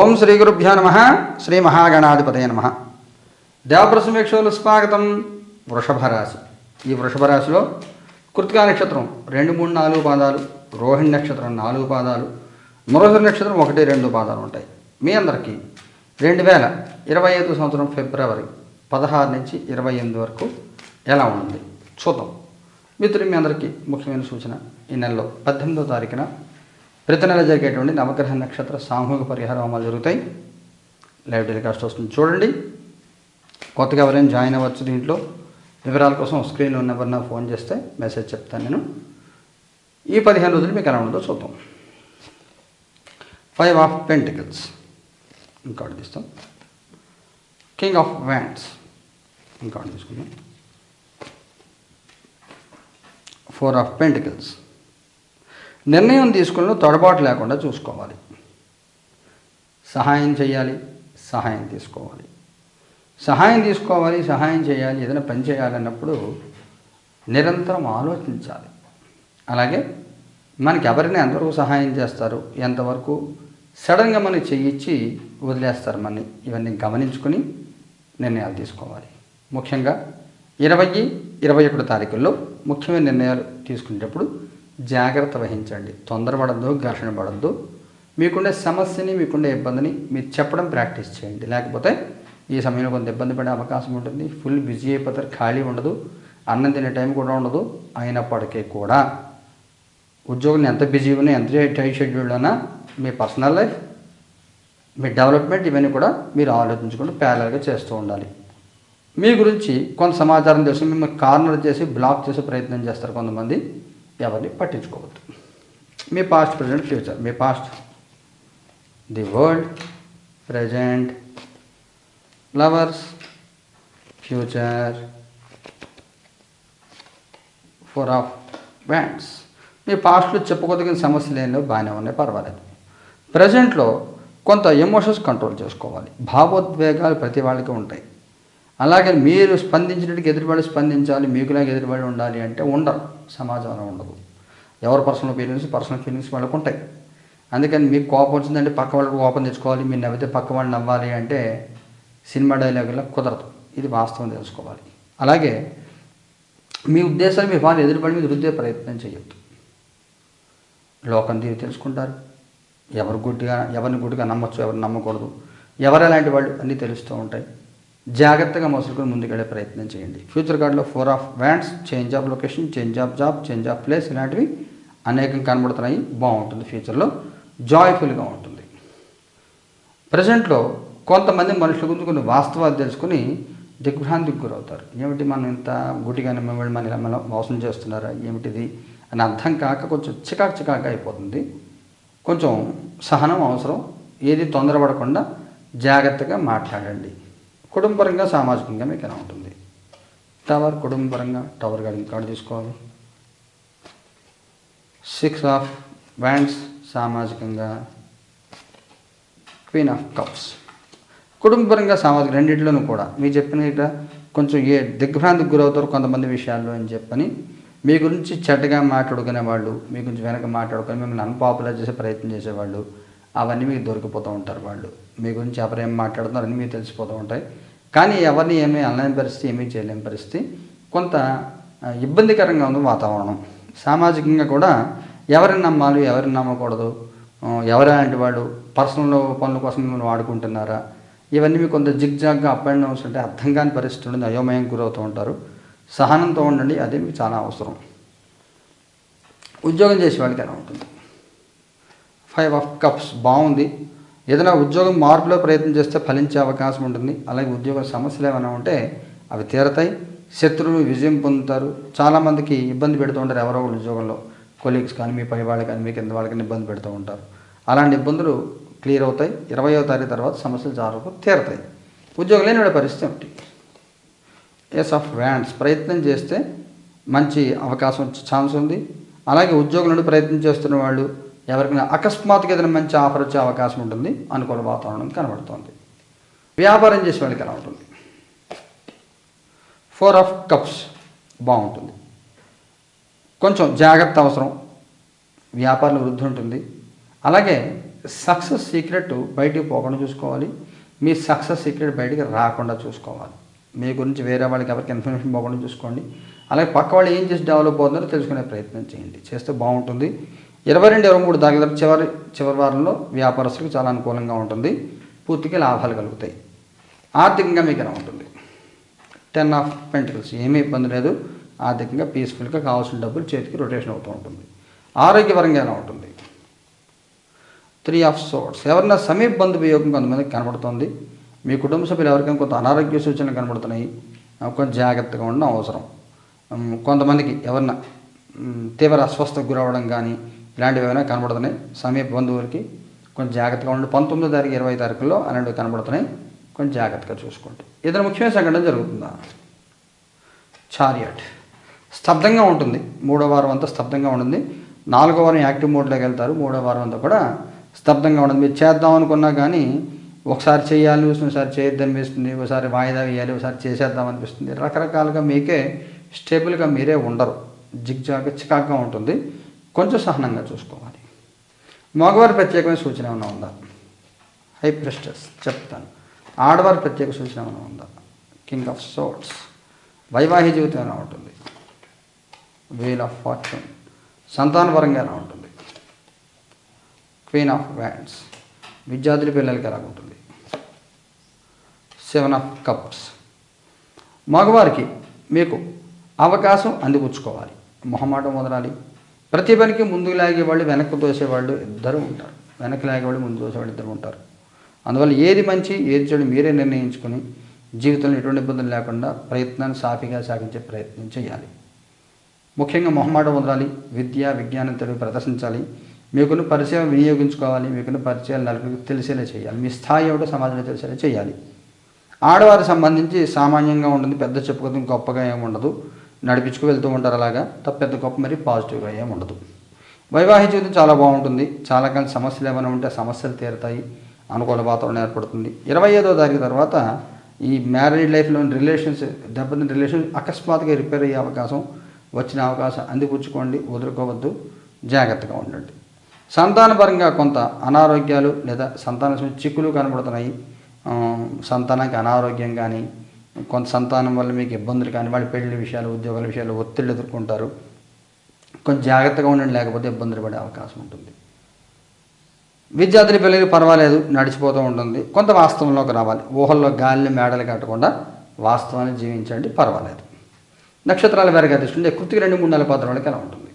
ఓం శ్రీ గురుభ్యో నమ. శ్రీ మహాగణాధిపతయ నమ. దేవప్రసమేక్షలు స్వాగతం వృషభ రాశి. ఈ వృషభ రాశిలో కృతికా నక్షత్రం రెండు మూడు నాలుగు పాదాలు రోహిణి నక్షత్రం నాలుగు పాదాలు మరోసరి నక్షత్రం ఒకటి రెండు పాదాలు ఉంటాయి. మీ అందరికీ రెండు వేల ఇరవై ఐదు సంవత్సరం ఫిబ్రవరి పదహారు నుంచి ఇరవై ఎనిమిది వరకు ఎలా ఉంటుంది చూద్దాం. మిత్రులు మీ అందరికీ ముఖ్యమైన సూచన. ఈ నెలలో పద్దెనిమిదో తారీఖున ప్రతి నెల జరిగేటువంటి నవగ్రహ నక్షత్ర సామూహిక పరిహార హోమాలు జరుగుతాయి. లైవ్ టెలికాస్ట్ వస్తుంది చూడండి. కొత్తగా ఎవరైనా జాయిన్ అవ్వచ్చు దీంట్లో. వివరాల కోసం స్క్రీన్లో ఉన్న నెంబర్ ఫోన్ చేస్తే మెసేజ్ చెప్తాను నేను. ఈ పదిహేను రోజులు మీకు ఎలా ఉంటుందో చూద్దాం. ఫైవ్ ఆఫ్ పెంటికల్స్ ఇంకోటి తీస్తాం. కింగ్ ఆఫ్ వ్యాండ్స్ ఇంకోటి తీసుకుందాం. ఫోర్ ఆఫ్ పెంటికల్స్ నిర్ణయం తీసుకున్న తొడబాటు లేకుండా చూసుకోవాలి. సహాయం చేయాలి సహాయం తీసుకోవాలి. సహాయం తీసుకోవాలి సహాయం చేయాలి ఏదైనా పని చేయాలన్నప్పుడు నిరంతరం ఆలోచించాలి. అలాగే మనకి ఎవరిని ఎంతవరకు సహాయం చేస్తారు ఎంతవరకు సడన్గా మనకి చెయ్యిచ్చి వదిలేస్తారు మనని ఇవన్నీ గమనించుకొని నిర్ణయాలు తీసుకోవాలి. ముఖ్యంగా ఇరవై ఇరవై ఒకటి తారీఖుల్లో ముఖ్యమైన నిర్ణయాలు తీసుకునేటప్పుడు జాగ్రత్త వహించండి. తొందరపడద్దు ఘర్షణ పడద్దు. మీకుండే సమస్యని మీకుండే ఇబ్బందిని మీరు చెప్పడం ప్రాక్టీస్ చేయండి. లేకపోతే ఈ సమయంలో కొంత ఇబ్బంది పడే అవకాశం ఉంటుంది. ఫుల్ బిజీ అయిపోతారు ఖాళీ ఉండదు. అన్నం తినే టైం కూడా ఉండదు. అయినప్పటికీ కూడా ఉద్యోగులు ఎంత బిజీ ఉన్నా ఎంత టైట్ షెడ్యూల్ ఉన్నా మీ పర్సనల్ లైఫ్ మీ డెవలప్మెంట్ ఇవన్నీ కూడా మీరు ఆలోచించుకుంటూ ప్యారల్గా చేస్తూ ఉండాలి. మీ గురించి కొంత సమాచారం తెలుసు మిమ్మల్ని కార్నర్ చేసి బ్లాక్ చేసే ప్రయత్నం చేస్తారు కొంతమంది. ఎవరిని పట్టించుకోవద్దు. మీ past present future me past the world present lovers future four of wands మీ పాస్ట్లో చెప్పుకోదగిన సమస్యలు లేని బాగానే ఉన్నాయి పర్వాలేదు. ప్రజెంట్లో కొంత ఎమోషన్స్ కంట్రోల్ చేసుకోవాలి. భావోద్వేగాలు ప్రతి వాళ్ళకి ఉంటాయి. అలాగే మీరు స్పందించినట్టుగా ఎదురుబడి స్పందించాలి మీకులాగా ఎదురుబడి ఉండాలి అంటే ఉండరు. సమాజంలో ఉండదు. ఎవరు పర్సనల్ ఫీలింగ్స్ పర్సనల్ ఫీలింగ్స్ వాళ్ళకు ఉంటాయి. అందుకని మీకు కోపం వచ్చిందంటే పక్క వాళ్ళకి కోపం తెచ్చుకోవాలి. మీరు నవ్వితే పక్క వాళ్ళు నవ్వాలి అంటే సినిమా డైలాగులో కుదరదు. ఇది వాస్తవం తెలుసుకోవాలి. అలాగే మీ ఉద్దేశాలు మీ వాళ్ళు ఎదురుబడి మీద రుద్దే ప్రయత్నం చేయొద్దు. లోకం తీరు తెలుసుకుంటారు. ఎవరు గుడ్డిగా ఎవరిని గుడ్డిగా నమ్మచ్చు ఎవరిని నమ్మకూడదు. ఎవరు ఎలాంటి వాళ్ళు అన్నీ తెలుస్తూ ఉంటాయి. జాగ్రత్తగా మోసుకొని ముందుకెళ్ళే ప్రయత్నం చేయండి. ఫ్యూచర్ కార్డులో four of wands change of location change of job change of place ఇలాంటివి అనేకం కనబడుతున్నాయి. బాగుంటుంది ఫ్యూచర్లో. జాయ్ఫుల్గా ఉంటుంది. ప్రజెంట్లో కొంతమంది మనుషుల గురించి కొన్ని వాస్తవాలు తెలుసుకుని దిగ్భ్రాంతికి గురవుతారు. ఏమిటి మనం ఇంత గుడిగానే మిమ్మల్ని మన ఇలా మనం మోసం చేస్తున్నారా? ఏమిటిది? అని అర్థం కాక కొంచెం చికాకు చికాకు అయిపోతుంది. కొంచెం సహనం అవసరం. ఏది తొందరపడకుండా జాగ్రత్తగా మాట్లాడండి. కుటుంబపరంగా సామాజికంగా మీకు ఎలా ఉంటుంది? టవర్ కుటుంబపరంగా టవర్ గార్డింగ్ కార్డు తీసుకోవాలి. సిక్స్ ఆఫ్ బ్యాండ్స్ సామాజికంగా క్వీన్ ఆఫ్ కప్స్ కుటుంబపరంగా సామాజిక రెండింటిలోనూ కూడా మీరు చెప్పిన ఇక్కడ కొంచెం ఏ దిగ్భ్రాంతికి గురవుతారు కొంతమంది విషయాల్లో అని చెప్పని మీ గురించి చెడ్డగా మాట్లాడుకునే వాళ్ళు మీ గురించి వెనక మాట్లాడుకొని మిమ్మల్ని అన్పాపులర్ చేసే ప్రయత్నం చేసేవాళ్ళు అవన్నీ మీకు దొరికిపోతూ ఉంటారు వాళ్ళు. మీ గురించి ఎవరు ఏం మాట్లాడుతున్నారు అన్నీ మీకు తెలిసిపోతూ ఉంటాయి. కానీ ఎవరిని ఏమీ అనలేని పరిస్థితి ఏమీ చేయలేని పరిస్థితి కొంత ఇబ్బందికరంగా ఉంది వాతావరణం. సామాజికంగా కూడా ఎవరిని నమ్మాలి ఎవరిని నమ్మకూడదు ఆ, వాళ్ళు పర్సనల్ పనుల కోసం మిమ్మల్ని వాడుకుంటున్నారా? ఇవన్నీ మీకు కొంత జిగ్జాగ్గా అప్ అండ్ డౌన్స్ అంటే అర్థం కాని పరిస్థితి ఉంటుంది అయోమయం గురవుతూ ఉంటారు. సహనంతో ఉండండి అదే మీకు చాలా అవసరం. ఉద్యోగం చేసే వాళ్ళకి ఎలా ఉంటుంది? ఫైవ్ ఆఫ్ కప్స్ బాగుంది. ఏదైనా ఉద్యోగం మార్పులో ప్రయత్నం చేస్తే ఫలించే అవకాశం ఉంటుంది. అలాగే ఉద్యోగ సమస్యలు ఏమైనా ఉంటే అవి తీరతాయి. శత్రువులు విజయం పొందుతారు. చాలామందికి ఇబ్బంది పెడుతూ ఉంటారు ఎవరో ఒకరు ఉద్యోగంలో. కొలీగ్స్ కానీ మీ పై వాళ్ళు కానీ మీ కింద వాళ్ళకి ఇబ్బంది పెడుతూ ఉంటారు. అలాంటి ఇబ్బందులు క్లియర్ అవుతాయి. ఇరవయో తారీఖు తర్వాత సమస్యలు చాలా తీరతాయి. ఉద్యోగం లేని పరిస్థితి ఏమిటి? ఎస్ ఆఫ్ వ్యాండ్స్ ప్రయత్నం చేస్తే మంచి అవకాశం వచ్చే ఛాన్స్ ఉంది. అలాగే ఉద్యోగం నుండి ప్రయత్నం చేస్తున్న వాళ్ళు ఎవరికైనా అకస్మాత్తుగా ఏదైనా మంచి ఆఫర్ వచ్చే అవకాశం ఉంటుంది అనుకూల వాతావరణం కనబడుతుంది. వ్యాపారం చేసే వాళ్ళకి ఎలా ఉంటుంది? ఫోర్ ఆఫ్ కప్స్ బాగుంటుంది. కొంచెం జాగ్రత్త అవసరం. వ్యాపారంలో వృద్ధి ఉంటుంది. అలాగే సక్సెస్ సీక్రెట్ బయటికి పోకుండా చూసుకోవాలి. మీ సక్సెస్ సీక్రెట్ బయటికి రాకుండా చూసుకోవాలి. మీ గురించి వేరే వాళ్ళకి ఎవరికి ఇన్ఫర్మేషన్ పోకుండా చూసుకోండి. అలాగే పక్క వాళ్ళు ఏం చేసి డెవలప్ అవుతుందో తెలుసుకునే ప్రయత్నం చేయండి. చేస్తే బాగుంటుంది. ఇరవై రెండు ఇరవై మూడు దాకా చివరి చివరి వారంలో వ్యాపారస్తులకు చాలా అనుకూలంగా ఉంటుంది. పూర్తిగా లాభాలు కలుగుతాయి. ఆర్థికంగా మీకు ఎలా ఉంటుంది. టెన్ ఆఫ్ పెంటికల్స్ ఏమీ ఇబ్బంది లేదు. ఆర్థికంగా పీస్ఫుల్గా కావాల్సిన డబ్బులు చేతికి రొటేషన్ అవుతూ ఉంటుంది. ఆరోగ్యపరంగా ఎలా ఉంటుంది. త్రీ ఆఫ్ సోర్ట్స్ ఎవరైనా సమీప బంధువియోగం కొంతమందికి కనబడుతుంది. మీ కుటుంబ సభ్యులు ఎవరికైనా కొంత అనారోగ్య సూచనలు కనబడుతున్నాయి. కొంత కొంచెం జాగ్రత్తగా ఉండడం అవసరం. కొంతమందికి ఎవరన్నా తీవ్ర అస్వస్థకు గురవడం కానీ ఇలాంటివి ఏమైనా కనబడుతున్నాయి? సమీప బంధువులకి కొంచెం జాగ్రత్తగా ఉండండి. పంతొమ్మిదో తారీఖు ఇరవై తారీఖుల్లో అలాంటివి కనబడుతున్నాయి. కొంచెం జాగ్రత్తగా చూసుకోండి. ఇతర ముఖ్యమైన సంఘటన జరుగుతుందా? చారియట్ స్తబ్దంగా ఉంటుంది. మూడో వారం అంతా స్తబ్దంగా ఉంటుంది. నాలుగో వారం యాక్టివ్ మోడ్లోకి వెళ్తారు. మూడో వారం అంతా కూడా స్తబ్దంగా ఉంటుంది. మీరు చేద్దాం అనుకున్నా కానీ ఒకసారి చేయాలి ఒకసారి చేయొద్దు అనిపిస్తుంది. ఒకసారి వాయిదా వేయాలి ఒకసారి చేసేద్దాం అనిపిస్తుంది. రకరకాలుగా మీకే స్టేబుల్గా మీరే ఉండరు. జిగ్జాగ్ చికాగ్గా ఉంటుంది. కొంచెం సహనంగా చూసుకోవాలి. మగవారి ప్రత్యేకమైన సూచన ఏమైనా ఉందా? హై ప్రెస్టర్స్ చెప్తాను. ఆడవారి ప్రత్యేక సూచన ఏమైనా ఉందా? కింగ్ ఆఫ్ సోట్స్ వైవాహిక జీవితం ఎలా ఉంటుంది? వీల్ ఆఫ్ ఫార్చ్యూన్ సంతానపరంగా ఎలా ఉంటుంది? క్వీన్ ఆఫ్ వ్యాండ్స్ విద్యార్థుల పిల్లలకి ఎలా ఉంటుంది? సెవెన్ ఆఫ్ కప్స్ మగవారికి మీకు అవకాశం అందిపుచ్చుకోవాలి. మొహమాటం వదలాలి. ప్రతి పనికి ముందుకు లాగేవాళ్ళు వెనక్కు తోసేవాళ్ళు ఇద్దరు ఉంటారు. వెనక్కి లాగేవాళ్ళు ముందు తోసేవాళ్ళు ఇద్దరు ఉంటారు. అందువల్ల ఏది మంచి ఏది చెడు మీరే నిర్ణయించుకొని జీవితంలో ఎటువంటి ఇబ్బందులు లేకుండా ప్రయత్నాన్ని సాఫీగా సాగించే ప్రయత్నం చేయాలి. ముఖ్యంగా మొహమాటం వదలాలి విద్య విజ్ఞానం తెలివి ప్రదర్శించాలి మీకున్న పరిచయం వినియోగించుకోవాలి మీకున్న పరిచయాలు నలుగురికి తెలిసేలా చేయాలి మీ స్థాయి ఏమిటో సమాజంలో తెలిసేలా చేయాలి. ఆడవారికి సంబంధించి సామాన్యంగా ఉంటుంది పెద్ద చెప్పుకోవడం గొప్పగా ఏమి ఉండదు. నడిపించుకు వెళ్తూ ఉంటారు అలాగా. తప్ప పెద్ద గొప్ప మరి పాజిటివ్గా ఏమి ఉండదు. వైవాహిక జీవితం చాలా బాగుంటుంది. చాలా కాలం సమస్యలు ఏమైనా ఉంటే సమస్యలు తీరుతాయి. అనుకూల వాతావరణం ఏర్పడుతుంది. ఇరవై ఐదో తారీఖు తర్వాత ఈ మ్యారేజ్ లైఫ్లోని రిలేషన్స్ దెబ్బతిన రిలేషన్ అకస్మాత్తుగా రిపేర్ అయ్యే అవకాశం వచ్చిన అవకాశం అందిపుచ్చుకోండి. వదులుకోవద్దు. జాగ్రత్తగా ఉండండి. సంతానపరంగా కొంత అనారోగ్యాలు లేదా సంతాన చిక్కులు కనబడుతున్నాయి. సంతానానికి అనారోగ్యం కానీ కొంత సంతానం వల్ల మీకు ఇబ్బందులు కానీ వాళ్ళ పెళ్ళి విషయాలు ఉద్యోగాల విషయాలు ఒత్తిళ్ళు ఎదుర్కొంటారు. కొంచెం జాగ్రత్తగా ఉండండి లేకపోతే ఇబ్బందులు పడే అవకాశం ఉంటుంది. విద్యార్థుల పిల్లలకి పర్వాలేదు నడిచిపోతూ ఉంటుంది. కొంత వాస్తవంలోకి రావాలి. ఊహల్లో గాలిని మేడలు కట్టకుండా వాస్తవాన్ని జీవించండి పర్వాలేదు. నక్షత్రాల వేరుగా తీసుకుంటే కృతికి రెండు మూడు నెలల పాత్ర వాళ్ళకి ఎలా ఉంటుంది?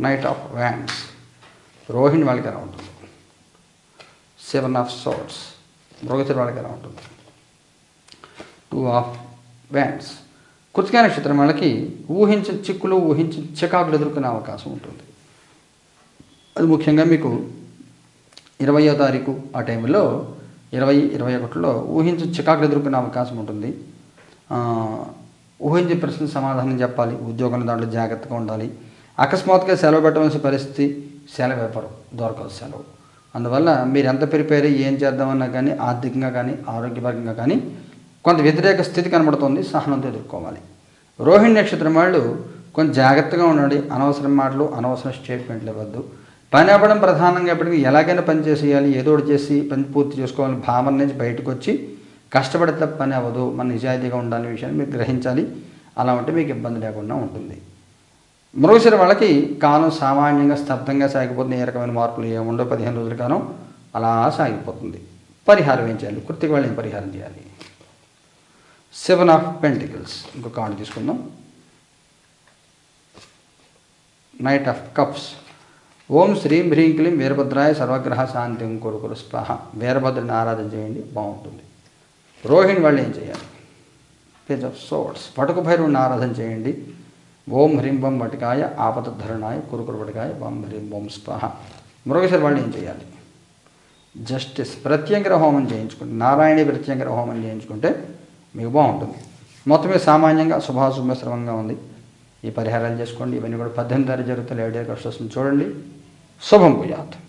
నైట్ ఆఫ్ వ్యాండ్స్ రోహిణి వాళ్ళకి ఎలా ఉంటుంది? సెవెన్ ఆఫ్ సోట్స్ మృగశిర వాళ్ళకి ఎలా ఉంటుంది? టూ ఆఫ్ బ్యాండ్స్ కృతికా నక్షత్రం వాళ్ళకి ఊహించిన చిక్కులు ఊహించిన చికాకులు ఎదుర్కొనే అవకాశం ఉంటుంది. అది ముఖ్యంగా మీకు ఇరవయో తారీఖు ఆ టైంలో ఇరవై ఇరవై ఒకటిలో ఊహించిన చికాకులు ఎదుర్కొనే అవకాశం ఉంటుంది. ఊహించే ప్రశ్న సమాధానం చెప్పాలి. ఉద్యోగం దాంట్లో జాగ్రత్తగా ఉండాలి. అకస్మాత్తుగా సెలవు పెట్టవలసిన పరిస్థితి సెలవు ఇవ్వరు. దొరకదు సెలవు. అందువల్ల మీరు ఎంత ప్రిపేర్ ఏం చేద్దామన్నా కానీ ఆర్థికంగా కానీ ఆరోగ్యపరంగా కానీ కొంత వ్యతిరేక స్థితి కనబడుతుంది సహనంతో ఎదుర్కోవాలి రోహిణి నక్షత్రం వాళ్ళు కొంచెం జాగ్రత్తగా ఉండండి. అనవసరం మాటలు అనవసరం స్టేట్మెంట్లు ఇవ్వద్దు. పని అవ్వడం ప్రధానంగా ఎప్పటికీ ఎలాగైనా పని చేసేయాలి ఏదో ఒకటి చేసి పని పూర్తి చేసుకోవాలి భావన నుంచి బయటకు వచ్చి కష్టపడితే పని అవ్వదు మన నిజాయితీగా ఉండాలనే విషయాన్ని మీరు గ్రహించాలి. అలా ఉంటే మీకు ఇబ్బంది లేకుండా ఉంటుంది. మరోసారి వాళ్ళకి కాలం సామాన్యంగా స్తబ్దంగా సాగిపోతుంది. ఏ రకమైన మార్పులు ఏముండో పదిహేను రోజుల కాలం అలా సాగిపోతుంది. పరిహారం ఏం చేయాలి? కృతికి వాళ్ళు ఏం పరిహారం చేయాలి. Seven of pentacles. ఇంకొక కార్డు తీసుకుందాం. నైట్ ఆఫ్ కప్స్ ఓం శ్రీం హ్రీం క్లీం వీరభద్రాయ సర్వగ్రహ శాంతి కొడుకులు స్పహ. వీరభద్రుని ఆరాధన చేయండి బాగుంటుంది. రోహిణి వాళ్ళు ఏం చేయాలి? పేజ్ ఆఫ్ సోర్ట్స్ పటుకు భైరవుని ఆరాధన చేయండి. ఓం హ్రీం బం వటికాయ ఆపదధరణాయ కురుకురు వటికాయ వం హ్రీం బొం స్పహ. మృగశిర వాళ్ళు ఏం చేయాలి? జస్టిస్ ప్రత్యంకర హోమం చేయించుకుంటే నారాయణి ప్రత్యంకర హోమం చేయించుకుంటే మీకు బాగుంటుంది. మొత్తం మీద సామాన్యంగా శుభాశుభశ్రమంగా ఉంది. ఈ పరిహారాలు చేసుకోండి. ఇవన్నీ కూడా పద్దెనిమిది తారీఖు జరుగుతాయి ఏడు కష్టం చూడండి. శుభం భూయాత్.